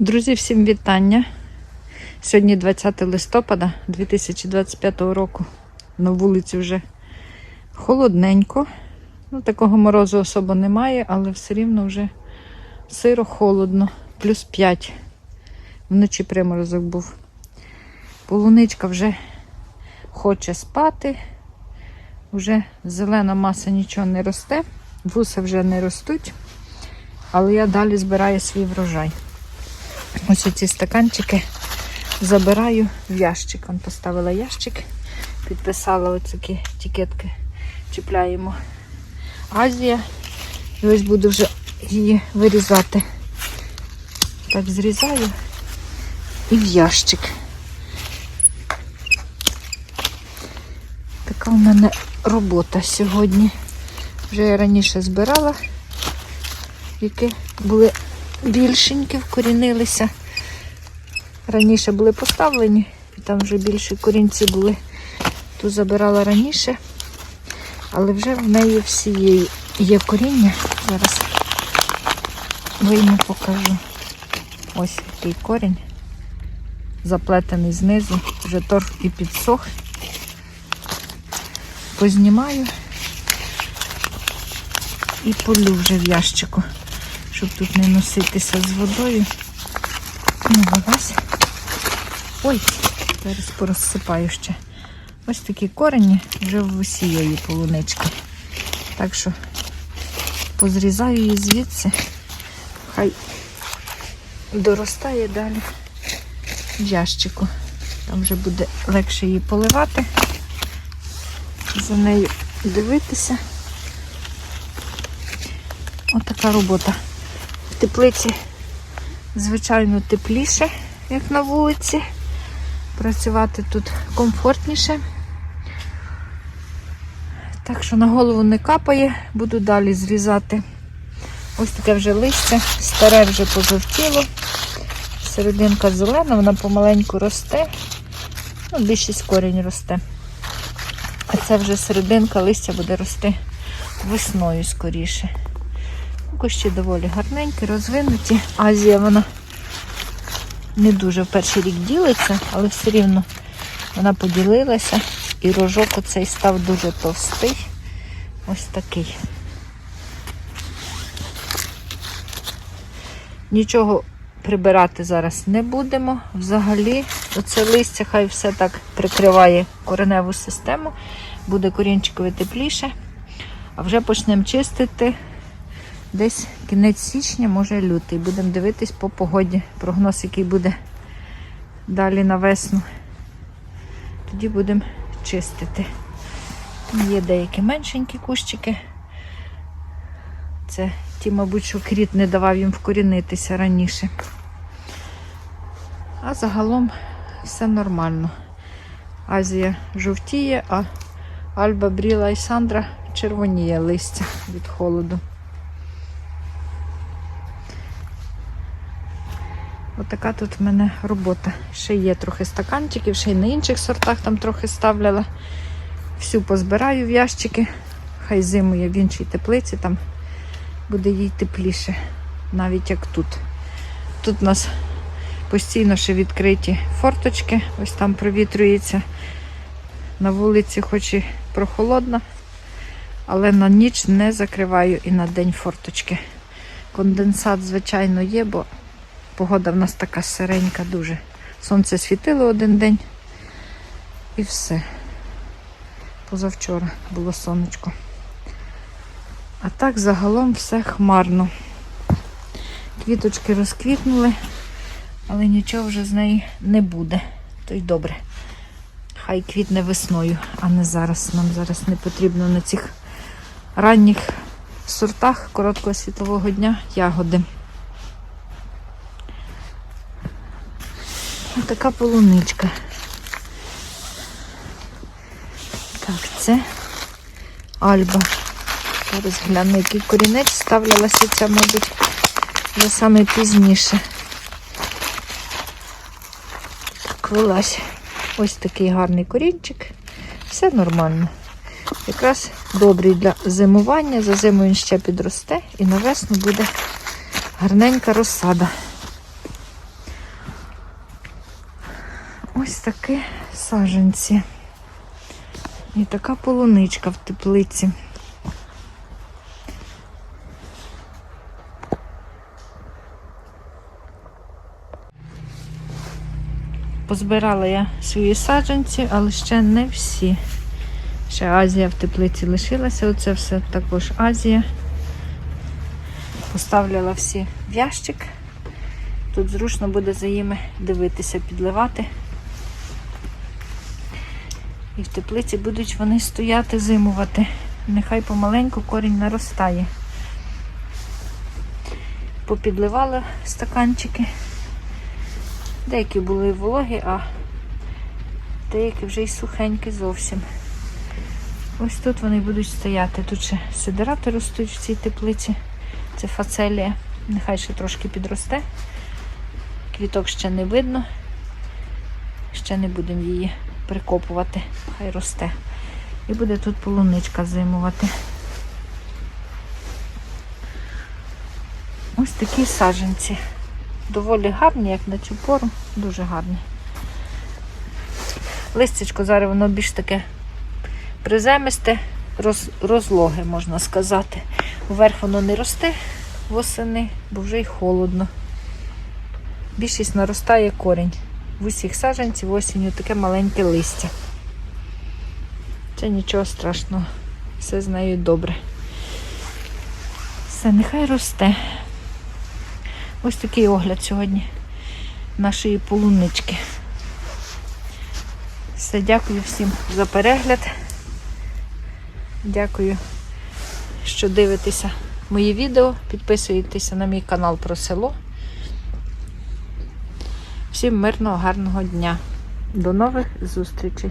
Друзі, всім вітання. Сьогодні 20 листопада 2025 року. На вулиці вже холодненько. Ну, такого морозу особо немає, але все рівно вже сиро холодно, плюс 5. Вночі приморозок був. Полуничка вже хоче спати. Вже зелена маса нічого не росте, вуса вже не ростуть, але я далі збираю свій врожай. Ось оці стаканчики забираю в ящик. Вон поставила ящик, підписала оці етикетки, чіпляємо Азія. І ось буду вже її вирізати. Так, зрізаю і в ящик. Така в мене робота сьогодні. Вже я раніше збирала, які були більшенькі, вкорінилися. Раніше були поставлені, там вже більші корінці були. Ту забирала раніше, але вже в неї всієї є коріння. Зараз вийму покажу. Ось який корінь, заплетений знизу, вже торф і підсох. Познімаю і полю вже в ящику щоб тут не носитися з водою. Ну, вилазь. Ой, зараз порозсипаю ще. Ось такі корені вже в усієї полунички. Так що позрізаю її звідси, хай доростає далі в ящику. Там вже буде легше її поливати, за нею дивитися. Отака робота теплиці, звичайно, тепліше, як на вулиці. Працювати тут комфортніше. Так що на голову не капає, буду далі зрізати. Ось таке вже листя, старе вже пожовтіло. Серединка зелена, вона помаленьку росте. Ну, більшість корінь росте. А це вже серединка листя буде рости весною скоріше. Кущі доволі гарненькі, розвинуті. Азія вона не дуже в перший рік ділиться, але все рівно вона поділилася. І рожок оцей став дуже товстий. Ось такий. Нічого прибирати зараз не будемо. Взагалі, оце листя хай все так прикриває кореневу систему, буде корінчикові тепліше, а вже почнемо чистити десь кінець січня, може лютий. Будемо дивитись по погоді. Прогноз, який буде далі на весну. Тоді будемо чистити. Є деякі меншенькі кущики. Це ті, мабуть, що кріт не давав їм вкорінитися раніше. А загалом все нормально. Азія жовтіє, а Альба Бріла і Сандра червоніє листя від холоду. Отака тут в мене робота. Ще є трохи стаканчиків, ще й на інших сортах там трохи ставляла. Всю позбираю в ящики. Хай зимує в іншій теплиці, там буде їй тепліше, навіть як тут. Тут у нас постійно ще відкриті форточки, ось там провітрюється. На вулиці, хоч і прохолодно, але на ніч не закриваю і на день форточки. Конденсат, звичайно, є, бо Погода в нас така сиренька дуже. Сонце світило один день і все. Позавчора було сонечко. А так загалом все хмарно. Квіточки розквітнули, але нічого вже з неї не буде. То й добре. Хай квітне весною, а не зараз. Нам зараз не потрібно на цих ранніх сортах короткого світлового дня ягоди. Така полуничка. Так, це Альба. Зараз гляну, який корінець ставлялася ця, мабуть, вже саме пізніше. Так, вилазь. Ось такий гарний корінчик. Все нормально. Якраз добрий для зимування. За зиму він ще підросте і на весну буде гарненька розсада. Такі саженці. І така полуничка в теплиці. Позбирала я свої саджанці, але ще не всі. Ще Азія в теплиці лишилася. Оце все також Азія. Поставляла всі в ящик. Тут зручно буде за ними дивитися, підливати. І в теплиці будуть вони стояти, зимувати. Нехай помаленьку корінь наростає. Попідливала стаканчики. Деякі були вологі, а деякі вже й сухенькі зовсім. Ось тут вони будуть стояти. Тут ще сидирати ростуть в цій теплиці. Це фацелія. Нехай ще трошки підросте. Квіток ще не видно. Ще не будемо її прикопувати. Хай росте. І буде тут полуничка зимувати. Ось такі саджанці. Доволі гарні, як на цю пору. Дуже гарні. Листячко зараз воно більш таке приземисте, роз, розлоге, можна сказати. Вверх воно не росте восени, бо вже й холодно. Більшість наростає корінь. В усіх саджанців осінню таке маленьке листя. Це нічого страшного. Все з нею добре. Все, нехай росте. Ось такий огляд сьогодні нашої полунички. Все, дякую всім за перегляд. Дякую, що дивитеся мої відео. Підписуєтеся на мій канал про село. Всім мирного, гарного дня. До нових зустрічей!